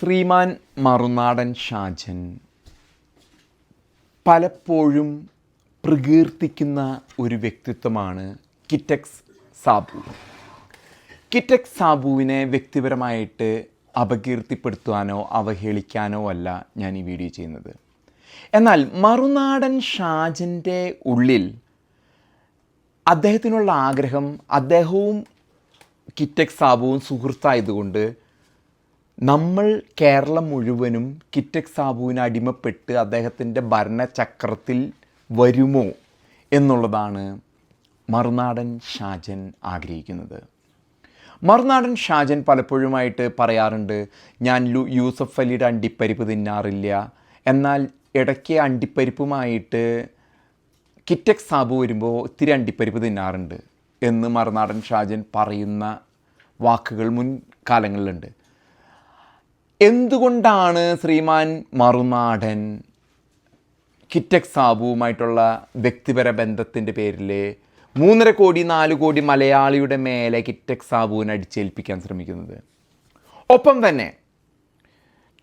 ശ്രീമാൻ മറുനാടൻ ഷാജൻ പലപ്പോഴും പ്രകീർത്തിക്കുന്ന ഒരു വ്യക്തിത്വമാണ് കിറ്റക്സ് സാബു. കിറ്റക്സ് സാബുവിനെ വ്യക്തിപരമായിട്ട് അപകീർത്തിപ്പെടുത്തുവാനോ അവഹേളിക്കാനോ അല്ല ഞാൻ ഈ വീഡിയോ ചെയ്യുന്നത്. എന്നാൽ മറുനാടൻ ഷാജന്റെ ഉള്ളിൽ അദ്ദേഹത്തിനുള്ള ആഗ്രഹം അദ്ദേഹവും കിറ്റക്സ് സാബുവും സുഹൃത്തായതുകൊണ്ട് നമ്മൾ കേരളം മുഴുവനും കിറ്റക് സാബുവിന് അടിമപ്പെട്ട് അദ്ദേഹത്തിന്റെ ഭരണചക്രത്തിൽ വരുമോ എന്നുള്ളതാണ് മറുനാടൻ ഷാജൻ ആഗ്രഹിക്കുന്നത്. മറുനാടൻ ഷാജൻ പലപ്പോഴുമായിട്ട് പറയാറുണ്ട് ഞാൻ ലു യൂസഫ് അലിയുടെ അണ്ടിപ്പരിപ്പ് തിന്നാറില്ല. എന്നാൽ ഇടയ്ക്ക് അണ്ടിപ്പരിപ്പുമായിട്ട് കിറ്റക് സാബു വരുമ്പോൾ ഇത്തിരി അണ്ടിപ്പരിപ്പ് തിന്നാറുണ്ട് എന്ന് മറുനാടൻ ഷാജൻ പറയുന്ന വാക്കുകൾ മുൻകാലങ്ങളിലുണ്ട് എന്തുകൊണ്ടാണ് ശ്രീമാൻ മറുനാടൻ കിറ്റക് സാബുവുമായിട്ടുള്ള വ്യക്തിപര ബന്ധത്തിന്റെ പേരിൽ മൂന്നര കോടി നാല് കോടി മലയാളിയുടെ മേലെ കിറ്റക് സാബുവിനെ അടിച്ചേൽപ്പിക്കാൻ ശ്രമിക്കുന്നത്? ഒപ്പം തന്നെ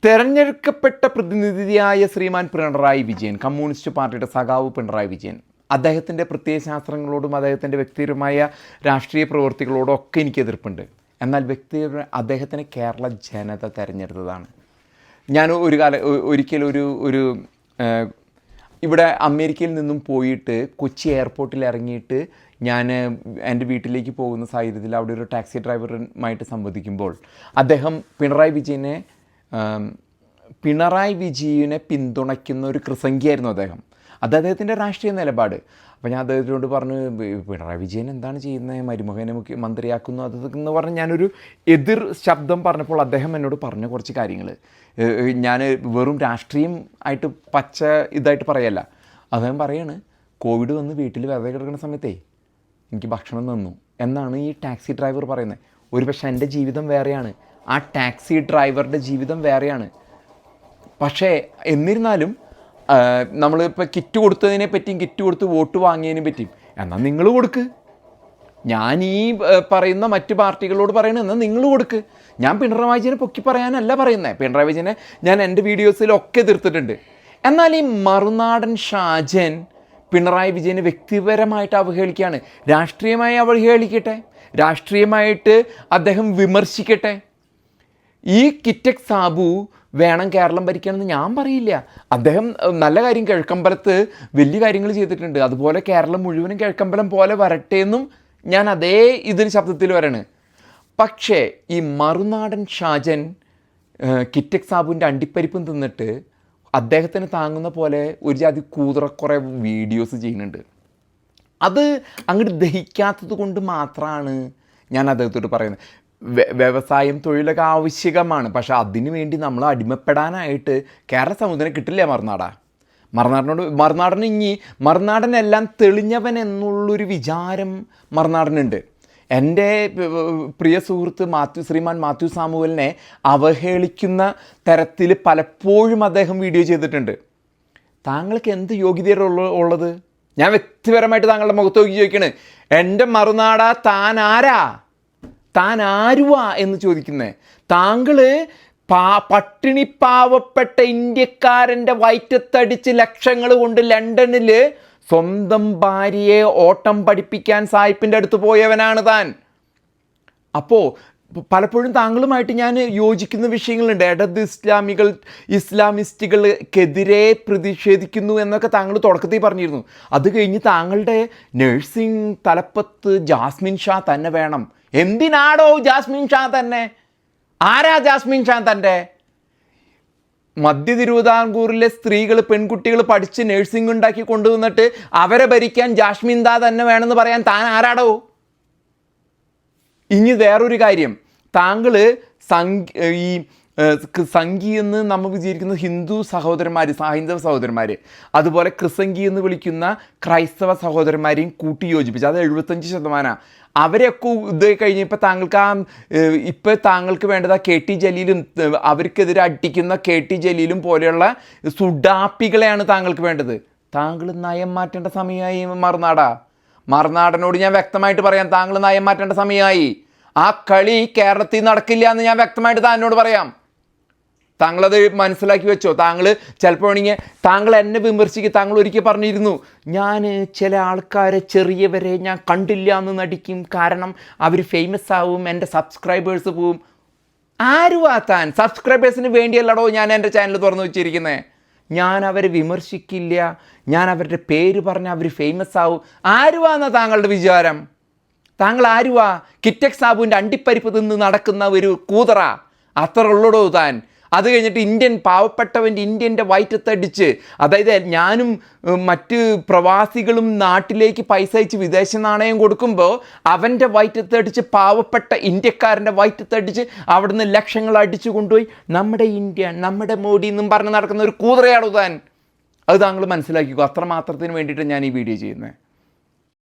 തെരഞ്ഞെടുക്കപ്പെട്ട പ്രതിനിധിയായ ശ്രീമാൻ പിണറായി വിജയൻ കമ്മ്യൂണിസ്റ്റ് പാർട്ടിയുടെ സഖാവ് പിണറായി വിജയൻ അദ്ദേഹത്തിന്റെ പ്രത്യയശാസ്ത്രങ്ങളോടും അദ്ദേഹത്തിന്റെ വ്യക്തിപരമായ രാഷ്ട്രീയ പ്രവൃത്തികളോടും ഒക്കെ എനിക്ക് എതിർപ്പുണ്ട്. എന്നാൽ വ്യക്തി അദ്ദേഹത്തിന് കേരള ജനത തിരഞ്ഞെടുത്തതാണ്. ഞാൻ ഒരു കാല ഒരിക്കലും ഒരു ഒരു ഇവിടെ അമേരിക്കയിൽ നിന്നും പോയിട്ട് കൊച്ചി എയർപോർട്ടിൽ ഇറങ്ങിയിട്ട് ഞാൻ എന്റെ വീട്ടിലേക്ക് പോകുന്ന സാഹചര്യത്തിൽ അവിടെ ഒരു ടാക്സി ഡ്രൈവറുമായിട്ട് സംവദിക്കുമ്പോൾ അദ്ദേഹം പിണറായി വിജയനെ പിണറായി വിജയനെ പിന്തുണയ്ക്കുന്ന ഒരു കൃസംഖ്യയായിരുന്നു അദ്ദേഹം. അത് അദ്ദേഹത്തിന്റെ രാഷ്ട്രീയ നിലപാട്. അപ്പോൾ ഞാൻ അദ്ദേഹത്തിനോട് പറഞ്ഞു "ബി- പിണറായി വിജയൻ എന്താണ് ചെയ്യുന്നത്? മരുമകനെ മുഖ്യ മന്ത്രിയാക്കുന്നു അത് എന്ന് പറഞ്ഞ് ഞാനൊരു എതിർ ശബ്ദം പറഞ്ഞപ്പോൾ അദ്ദേഹം എന്നോട് പറഞ്ഞ കുറച്ച് കാര്യങ്ങൾ ഞാൻ വെറും രാഷ്ട്രീയം ആയിട്ട് പച്ച ഇതായിട്ട് പറയല്ല. അദ്ദേഹം പറയാണ് കോവിഡ് വന്ന് വീട്ടിൽ വെറുതെ കിടക്കുന്ന സമയത്തേ എനിക്ക് ഭക്ഷണം തന്നു എന്നാണ് ഈ ടാക്സി ഡ്രൈവർ പറയുന്നത്. ഒരു പക്ഷേ എന്റെ ജീവിതം വേറെയാണ്. ആ ടാക്സി ഡ്രൈവറുടെ ജീവിതം വേറെയാണ്. പക്ഷേ എന്നിരുന്നാലും നമ്മളിപ്പോൾ കിറ്റ് കൊടുത്തതിനെ പറ്റിയും കിറ്റ് കൊടുത്ത് വോട്ട് വാങ്ങിയതിനെ പറ്റിയും. എന്നാൽ നിങ്ങൾ കൊടുക്ക്. ഞാൻ ഈ പറയുന്ന മറ്റ് പാർട്ടികളോട് പറയണത് എന്നാൽ നിങ്ങൾ കൊടുക്ക്. ഞാൻ പിണറായി വിജയനെ പൊക്കി പറയാനല്ല പറയുന്നത് പിണറായി വിജയനെ ഞാൻ എന്റെ വീഡിയോസിലൊക്കെ എതിർത്തിട്ടുണ്ട്. എന്നാൽ ഈ മറുനാടൻ ഷാജൻ പിണറായി വിജയനെ വ്യക്തിപരമായിട്ട് അവഹേളിക്കുകയാണ്. രാഷ്ട്രീയമായി അവഹേളിക്കട്ടെ. രാഷ്ട്രീയമായിട്ട് അദ്ദേഹം വിമർശിക്കട്ടെ. ഈ കിറ്റക് സാബു വേണം കേരളം ഭരിക്കണമെന്ന് ഞാൻ പറയില്ല. അദ്ദേഹം നല്ല കാര്യം കിഴക്കമ്പലത്ത് വലിയ കാര്യങ്ങൾ ചെയ്തിട്ടുണ്ട്. അതുപോലെ കേരളം മുഴുവനും കിഴക്കമ്പലം പോലെ വരട്ടെ എന്നും ഞാൻ അതേ ഇതിൽ ശബ്ദത്തിൽ വരാണ് പക്ഷേ ഈ മറുനാടൻ ഷാജൻ കിറ്റക് സാബുവിന്റെ അണ്ടിപ്പരിപ്പും തിന്നിട്ട് അദ്ദേഹത്തിന് താങ്ങുന്ന പോലെ ഒരു ജാതി കൂതറക്കുറെ വീഡിയോസ് ചെയ്യുന്നുണ്ട്. അത് അങ്ങോട്ട് ദഹിക്കാത്തത് കൊണ്ട് മാത്രമാണ് ഞാൻ അദ്ദേഹത്തോട് പറയുന്നത്. വ്യവസായം തൊഴിലൊക്കെ ആവശ്യകമാണ്. പക്ഷേ അതിനു വേണ്ടി നമ്മൾ അടിമപ്പെടാനായിട്ട് കേരള സമുദ്രം കിട്ടില്ല മറുനാടാ. മറുനാടിനോട് മറുനാടന് ഇനി മറുനാടനെല്ലാം തെളിഞ്ഞവൻ എന്നുള്ളൊരു വിചാരം മറുനാടനുണ്ട്. എന്റെ പ്രിയ സുഹൃത്ത് മാത്യു ശ്രീമാൻ മാത്യു സാമുവലിനെ അവഹേളിക്കുന്ന തരത്തിൽ പലപ്പോഴും അദ്ദേഹം വീഡിയോ ചെയ്തിട്ടുണ്ട്. താങ്കൾക്ക് എന്ത് യോഗ്യതയുള്ള ഉള്ളത്? ഞാൻ വ്യക്തിപരമായിട്ട് താങ്കളുടെ മുഖത്ത് നോക്കി ചോദിക്കണ് എന്റെ മറുനാടാ താൻ ആരാ? താൻ ആരുവാ എന്ന് ചോദിക്കുന്നത് താങ്കൾ പാ പട്ടിണി പാവപ്പെട്ട ഇന്ത്യക്കാരന്റെ വയറ്റത്തടിച്ച് ലക്ഷങ്ങൾ കൊണ്ട് ലണ്ടനിൽ സ്വന്തം ഭാര്യയെ ഓട്ടം പഠിപ്പിക്കാൻ സായിപ്പിന്റെ അടുത്ത് പോയവനാണ് താൻ. അപ്പോൾ പലപ്പോഴും താങ്കളുമായിട്ട് ഞാൻ യോജിക്കുന്ന വിഷയങ്ങളുണ്ട്. ഇടത് ഇസ്ലാമികൾ ഇസ്ലാമിസ്റ്റുകൾക്കെതിരെ പ്രതിഷേധിക്കുന്നു എന്നൊക്കെ താങ്കൾ തുടക്കത്തിൽ പറഞ്ഞിരുന്നു. അത് കഴിഞ്ഞ് താങ്കളുടെ നഴ്സിംഗ് തലപ്പത്ത് ജാസ്മിൻ ഷാ തന്നെ വേണം. എന്തിനാടോ ജാസ്മിൻ ഷാ തന്നെ? ആരാ ജാസ്മിൻ ഷാ തന്റെ? മധ്യ തിരുവിതാംകൂറിലെ സ്ത്രീകൾ പെൺകുട്ടികൾ പഠിച്ച് നഴ്സിംഗ് ഉണ്ടാക്കി കൊണ്ടുവന്നിട്ട് അവരെ ഭരിക്കാൻ ജാസ്മിൻ ദാ തന്നെ വേണമെന്ന് പറയാൻ താൻ ആരാടോ? ഇനി വേറൊരു കാര്യം. താങ്കൾ ഈ സംഘി എന്ന് നമ്മൾ വിചാരിക്കുന്ന ഹിന്ദു സഹോദരന്മാർ ഹൈന്ദവ സഹോദരന്മാർ അതുപോലെ ക്രിസംഗി എന്ന് വിളിക്കുന്ന ക്രൈസ്തവ സഹോദരന്മാരെയും കൂട്ടി യോജിപ്പിച്ചു അത് എഴുപത്തഞ്ച് ശതമാനമാണ് അവരെയൊക്കെ ഇത് കഴിഞ്ഞപ്പോൾ താങ്കൾക്ക് ആ ഇപ്പോൾ താങ്കൾക്ക് വേണ്ടത് ആ കെ ടി ജലീലും അവർക്കെതിരെ അടിക്കുന്ന കെ ടി ജലീലും പോലെയുള്ള സുഡാപ്പികളെയാണ് താങ്കൾക്ക് വേണ്ടത്. താങ്കൾ നയം മാറ്റേണ്ട സമയമായി മറുനാടാ. മറുനാടനോട് ഞാൻ വ്യക്തമായിട്ട് പറയാം താങ്കൾ നയം മാറ്റേണ്ട സമയമായി. ആ കളി കേരളത്തിൽ നടക്കില്ല എന്ന് ഞാൻ വ്യക്തമായിട്ട് താനോട് പറയാം. താങ്കളത് മനസ്സിലാക്കി വെച്ചോ? താങ്കൾ ചിലപ്പോൾ വേണമെങ്കിൽ താങ്കൾ എന്നെ വിമർശിക്കുക താങ്കൾ ഒരിക്കൽ പറഞ്ഞിരുന്നു ഞാൻ ചില ആൾക്കാരെ ചെറിയവരെ ഞാൻ കണ്ടില്ല എന്ന് നടിക്കും. കാരണം അവർ ഫേമസ് ആവും എന്റെ സബ്സ്ക്രൈബേഴ്സ് പോവും. ആരുവാ താൻ? സബ്സ്ക്രൈബേഴ്സിന് വേണ്ടിയല്ലടോ ഞാൻ എന്റെ ചാനൽ തുറന്നു വെച്ചിരിക്കുന്നത് ഞാൻ അവരെ വിമർശിക്കില്ല. ഞാൻ അവരുടെ പേര് പറഞ്ഞ് അവർ ഫേമസ് ആവും. ആരുവാന്ന താങ്കളുടെ വിചാരം? താങ്കൾ ആരുവാ കിറ്റക് സാബുവിന്റെ അണ്ടിപ്പരിപ്പ് നിന്ന് നടക്കുന്ന ഒരു കൂതറ. അത്ര ഉള്ളടോ താൻ? അത് കഴിഞ്ഞിട്ട് ഇന്ത്യൻ പാവപ്പെട്ടവന്റെ ഇന്ത്യന്റെ വയറ്റത്തടിച്ച് അതായത് ഞാനും മറ്റ് പ്രവാസികളും നാട്ടിലേക്ക് പൈസ അയച്ച് വിദേശ നാണയം കൊടുക്കുമ്പോൾ അവന്റെ വയറ്റത്തടിച്ച് പാവപ്പെട്ട ഇന്ത്യക്കാരന്റെ വയറ്റത്തടിച്ച് അവിടുന്ന് ലക്ഷങ്ങൾ അടിച്ചു കൊണ്ടുപോയി. നമ്മുടെ ഇന്ത്യ നമ്മുടെ മോഡി എന്നും പറഞ്ഞ് നടക്കുന്ന ഒരു കൂതറയാണ് താൻ? അത് താങ്കൾ മനസ്സിലാക്കിക്കോ. അത്രമാത്രത്തിന് വേണ്ടിയിട്ട് ഞാൻ ഈ വീഡിയോ ചെയ്യുന്നത്.